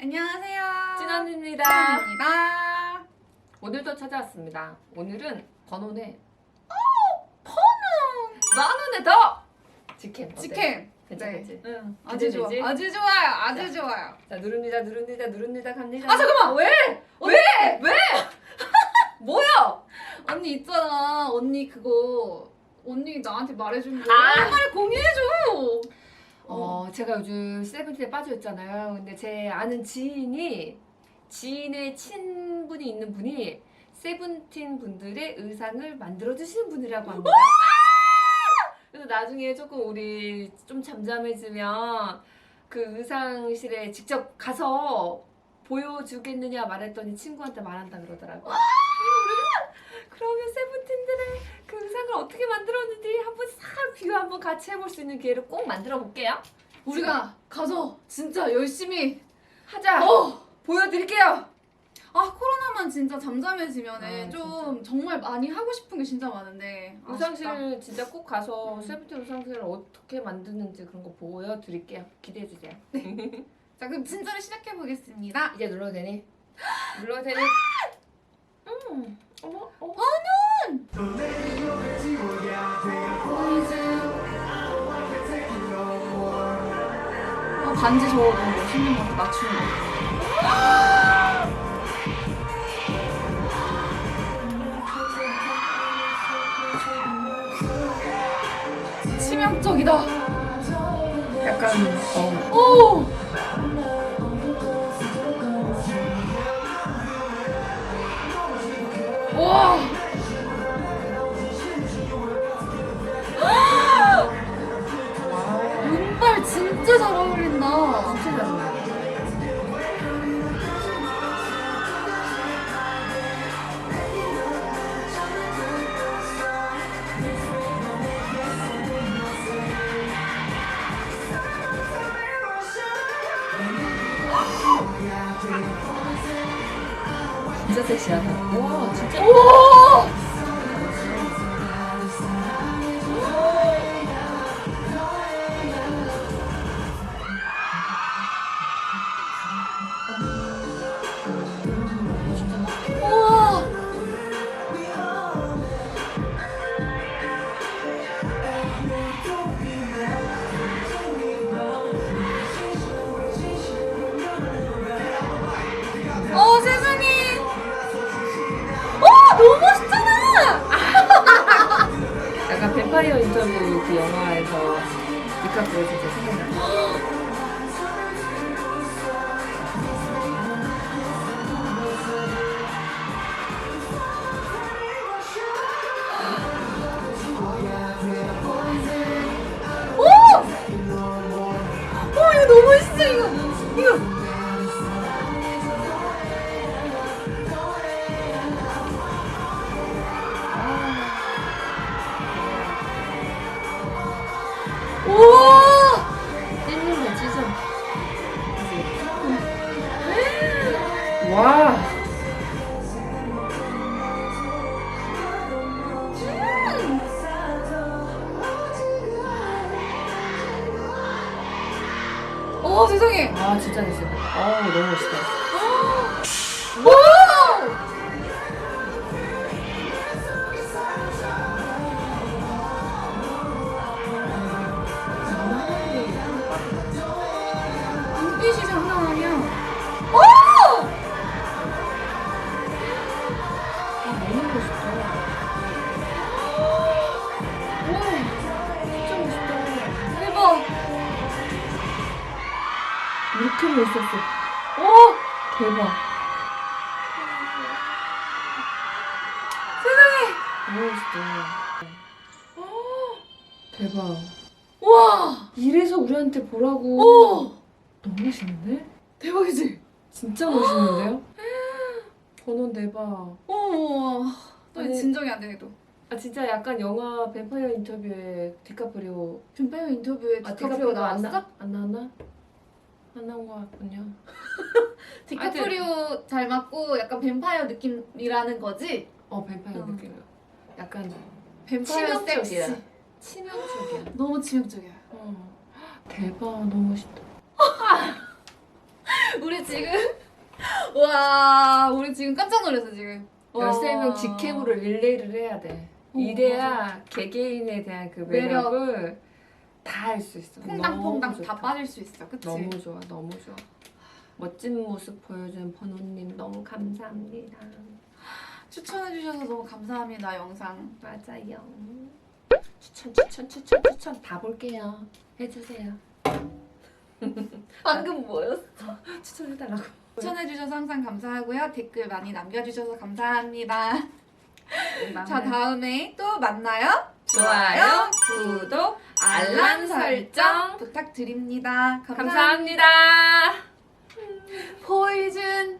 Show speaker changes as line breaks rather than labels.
안녕하세요.
찐언니입니다.
찐언니입니다.
오늘도 찾아왔습니다. 오늘은 번호네
번호.
만 원에 더 직캠. 어때?
직캠.
괜찮겠지?
응. 아주 좋아.
기대되지?
아주 좋아요. 아주
자.
좋아요.
자 누릅니다, 누릅니다, 누릅니다, 갑니다.
아 잠깐만.
왜? 왜? 왜? 뭐야?
언니 있잖아. 언니 그거 언니 나한테 말해준 거.
아.
빨리 공유해줘.
어, 제가 요즘 세븐틴에 빠져 있잖아요. 근데 제 아는 지인이 지인의 친분이 있는 분이 세븐틴 분들의 의상을 만들어 주시는 분이라고 합니다. 그래서 나중에 조금 우리 좀 잠잠해지면 그 의상실에 직접 가서 보여주겠느냐 말했더니 친구한테 말한다 그러더라고. 그러면 세븐틴들의 그 의상을 어떻게 만들었는지 한번 싹 비교 한번 같이 해볼 수 있는 기회를 꼭 만들어 볼게요.
우리가 가서 진짜 열심히
하자.
어.
보여드릴게요.
아 코로나만 진짜 잠잠해지면은
아,
좀 정말 많이 하고 싶은 게 진짜 많은데
의상실
아쉽다.
진짜 꼭 가서
음.
세븐틴 의상실을 어떻게 만드는지 그런 거 보여드릴게요. 기대해 주세요.
자 그럼 진짜로 시작해 보겠습니다.
이제 눌러도 되니? 눌러도 되니? 음. 어머, 어머.
아, 반지 저거 너무 멋있는 것 같아 맞추는 거. 치명적이다.
약간 어.
오. 와. 진짜
섹시하다. 와, 진짜.
오!
인터뷰 그 영화에서 디카프리오 진짜 생각나.
오! 어 이거 너무 멋있어 이거
아 진짜 됐어. 어우 너무 멋있다. 이렇게 멋있었어.
오!
대박.
세상에.
멋있다. 대박.
와!
이래서 우리한테 보라고.
오!
너무 멋있는데?
대박이지?
진짜 멋있는데요? 번호 대박.
어머, 또
아니,
진정이 안 되네 또.
아 진짜 약간 영화 뱀파이어 인터뷰에 디카프리오
뱀파이어 인터뷰에
아
디카프리오가
안,
나왔어?
나, 안 나왔나? 안 나온 것 같군요.
디카프리오 잘 맞고 약간 뱀파이어 느낌이라는 거지?
어 뱀파이어
어.
느낌이야. 약간
뱀파이어
치명적이야.
섹시.
치명적이야.
너무 치명적이야.
어. 대박 너무 멋있다.
우리 지금 와 우리 지금 깜짝 놀랐어 지금. 와.
13명 직캠으로 릴레이를 해야 돼.
어,
이래야 개개인에 대한 그
매력.
매력을 다 할 수 있어.
퐁당퐁당
너무
다
좋다.
빠질 수 있어. 그치?
너무 좋아, 너무 좋아. 멋진 모습 보여준 번호님 너무 감사합니다.
추천해주셔서 너무 감사합니다 영상.
맞아요. 추천, 추천, 추천, 추천 다 볼게요. 해주세요.
방금 뭐였어?
추천해달라고.
추천해주셔서 항상 감사하고요. 댓글 많이 남겨주셔서 감사합니다. 자 다음에 또 만나요.
좋아요, 구독, 알람 설정
부탁드립니다.
감사합니다.
포이즌